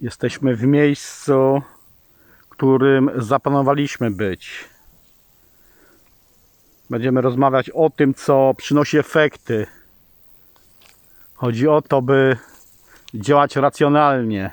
Jesteśmy w miejscu, którym zaplanowaliśmy być. Będziemy rozmawiać o tym, co przynosi efekty. Chodzi o to, by działać racjonalnie.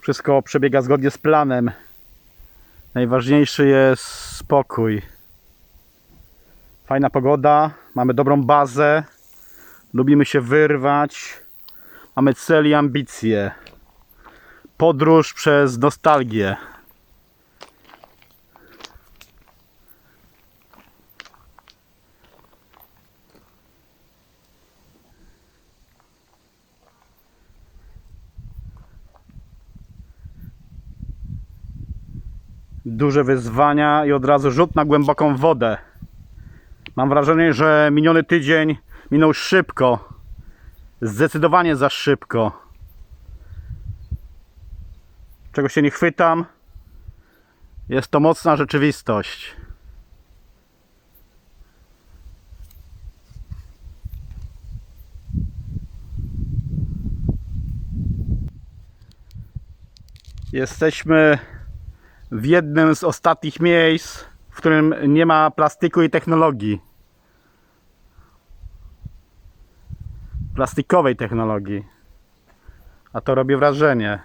Wszystko przebiega zgodnie z planem. Najważniejszy jest spokój. Fajna pogoda, mamy dobrą bazę, lubimy się wyrwać, mamy cel i ambicje. Podróż przez nostalgię. Duże wyzwania i od razu rzut na głęboką wodę. Mam wrażenie, że miniony tydzień minął szybko. Zdecydowanie za szybko. Czego się nie chwytam, jest to mocna rzeczywistość. Jesteśmy w jednym z ostatnich miejsc, w którym nie ma plastiku i technologii. Plastikowej technologii. A to robi wrażenie.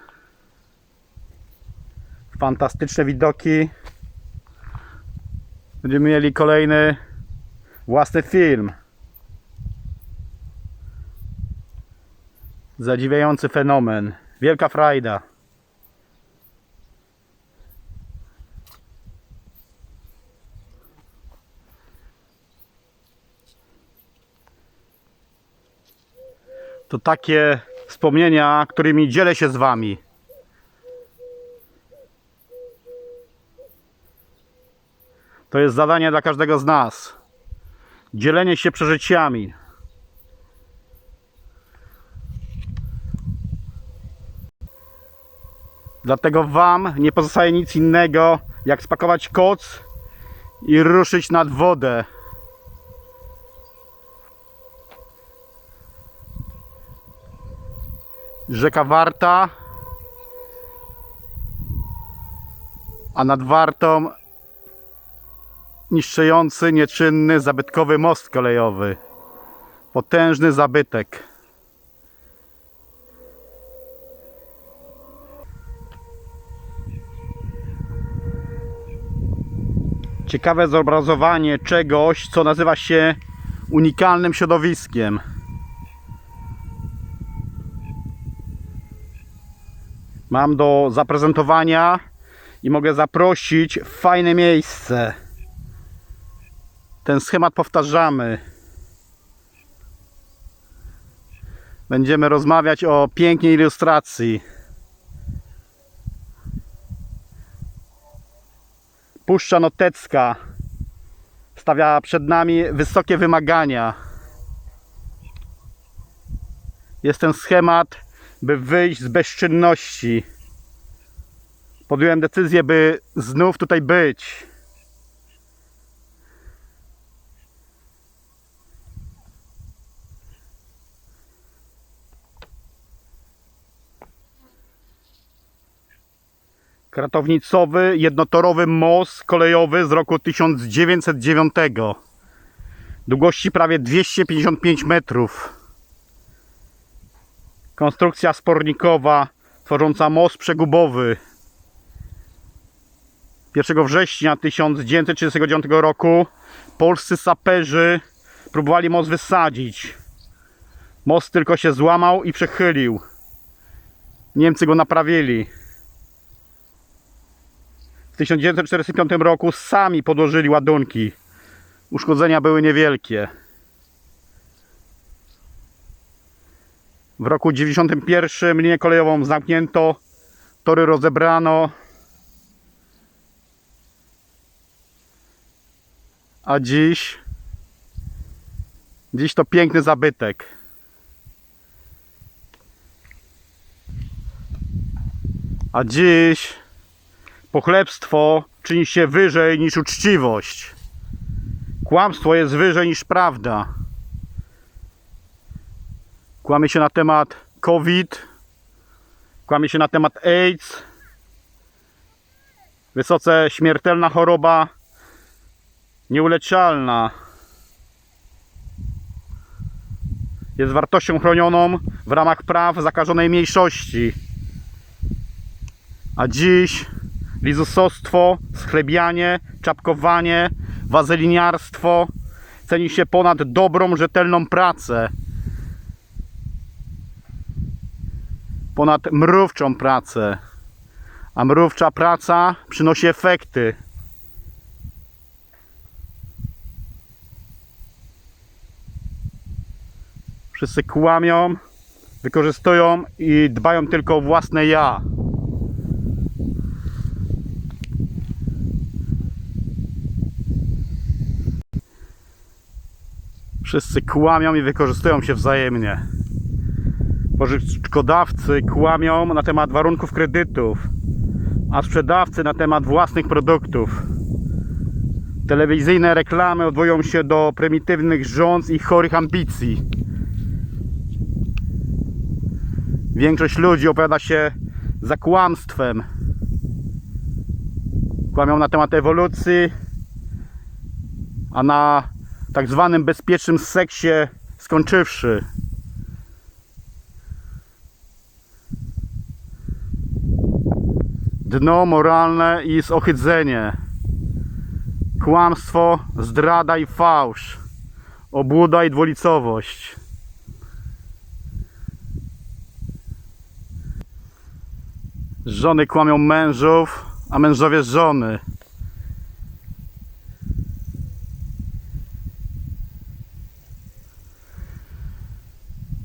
Fantastyczne widoki. Będziemy mieli kolejny własny film. Zadziwiający fenomen. Wielka frajda. To takie wspomnienia, którymi dzielę się z Wami. To jest zadanie dla każdego z nas. Dzielenie się przeżyciami. Dlatego Wam nie pozostaje nic innego, jak spakować koc i ruszyć nad wodę. Rzeka Warta, a nad Wartą niszczący, nieczynny, zabytkowy most kolejowy. Potężny zabytek. Ciekawe zobrazowanie czegoś, co nazywa się unikalnym środowiskiem. Mam do zaprezentowania i mogę zaprosić w fajne miejsce. Ten schemat powtarzamy. Będziemy rozmawiać o pięknej ilustracji. Puszcza Notecka stawia przed nami wysokie wymagania. Jest ten schemat by wyjść z bezczynności. Podjąłem decyzję, by znów tutaj być. Kratownicowy, jednotorowy most kolejowy z roku 1909. Długości prawie 255 metrów. Konstrukcja spornikowa tworząca most przegubowy. 1 września 1939 roku polscy saperzy próbowali most wysadzić. Most tylko się złamał i przechylił. Niemcy go naprawili. W 1945 roku sami podłożyli ładunki. Uszkodzenia były niewielkie. W roku 91 linię kolejową zamknięto, tory rozebrano. A dziś dziś to piękny zabytek. A dziś pochlebstwo czyni się wyżej niż uczciwość. Kłamstwo jest wyżej niż prawda. Kłamie się na temat COVID, kłamie się na temat AIDS, wysoce śmiertelna choroba, nieuleczalna. Jest wartością chronioną w ramach praw zakażonej mniejszości. A dziś lizusostwo, schlebianie, czapkowanie, wazeliniarstwo ceni się ponad dobrą, rzetelną pracę. Ponad mrówczą pracę. A mrówcza praca przynosi efekty. Wszyscy kłamią, wykorzystują i dbają tylko o własne ja. Wszyscy kłamią i wykorzystują się wzajemnie. Pożyczkodawcy kłamią na temat warunków kredytów, a sprzedawcy na temat własnych produktów. Telewizyjne reklamy odwołują się do prymitywnych rząd i chorych ambicji. Większość ludzi opowiada się za kłamstwem. Kłamią na temat ewolucji, a na tak zwanym bezpiecznym seksie skończywszy. Dno moralne i zohydzenie. Kłamstwo, zdrada i fałsz. Obłuda i dwulicowość. Żony kłamią mężów, a mężowie żony.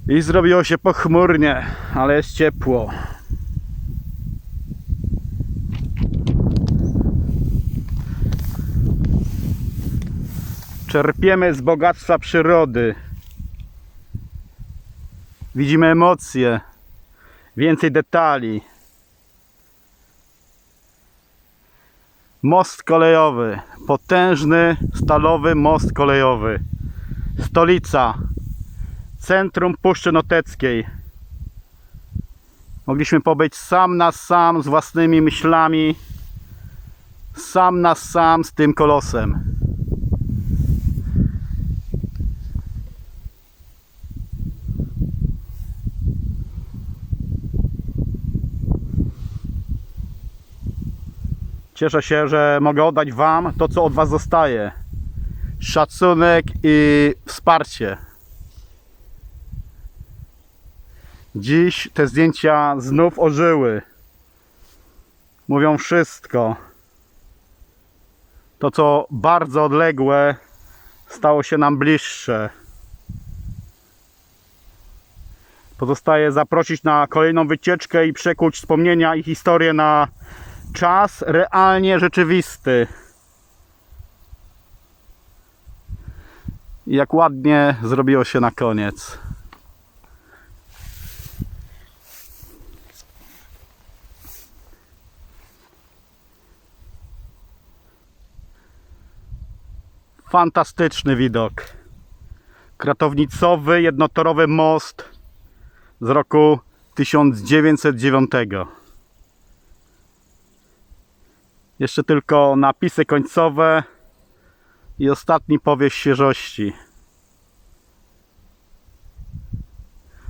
I zrobiło się pochmurnie, ale jest ciepło. Czerpiemy z bogactwa przyrody. Widzimy emocje, więcej detali. Most kolejowy, potężny stalowy most kolejowy. Stolica, centrum Puszczy Noteckiej. Mogliśmy pobyć sam na sam z własnymi myślami, sam na sam z tym kolosem. Cieszę się, że mogę oddać Wam to, co od Was zostaje. Szacunek i wsparcie. Dziś te zdjęcia znów ożyły. Mówią wszystko. To, co bardzo odległe, stało się nam bliższe. Pozostaje zaprosić na kolejną wycieczkę i przekuć wspomnienia i historie na czas realnie rzeczywisty. Jak ładnie zrobiło się na koniec. Fantastyczny widok. Kratownicowy, jednotorowy most z roku 1909. Jeszcze tylko napisy końcowe i ostatni powiew świeżości.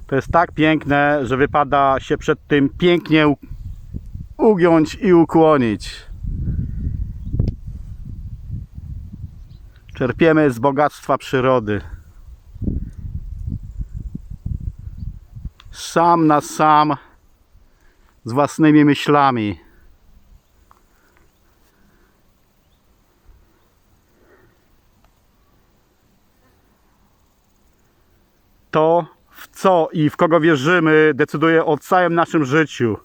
To jest tak piękne, że wypada się przed tym pięknie ugiąć i ukłonić. Czerpiemy z bogactwa przyrody. Sam na sam z własnymi myślami. To, w co i w kogo wierzymy, decyduje o całym naszym życiu.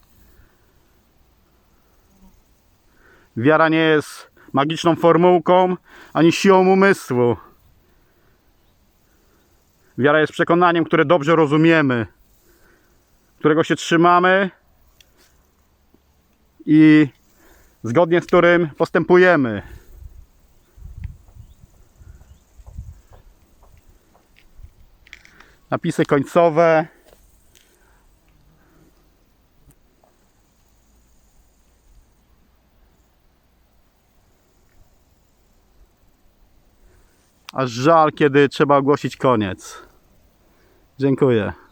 Wiara nie jest magiczną formułką ani siłą umysłu. Wiara jest przekonaniem, które dobrze rozumiemy, którego się trzymamy i zgodnie z którym postępujemy. napisy końcowe. Aż żal, kiedy trzeba ogłosić koniec. Dziękuję.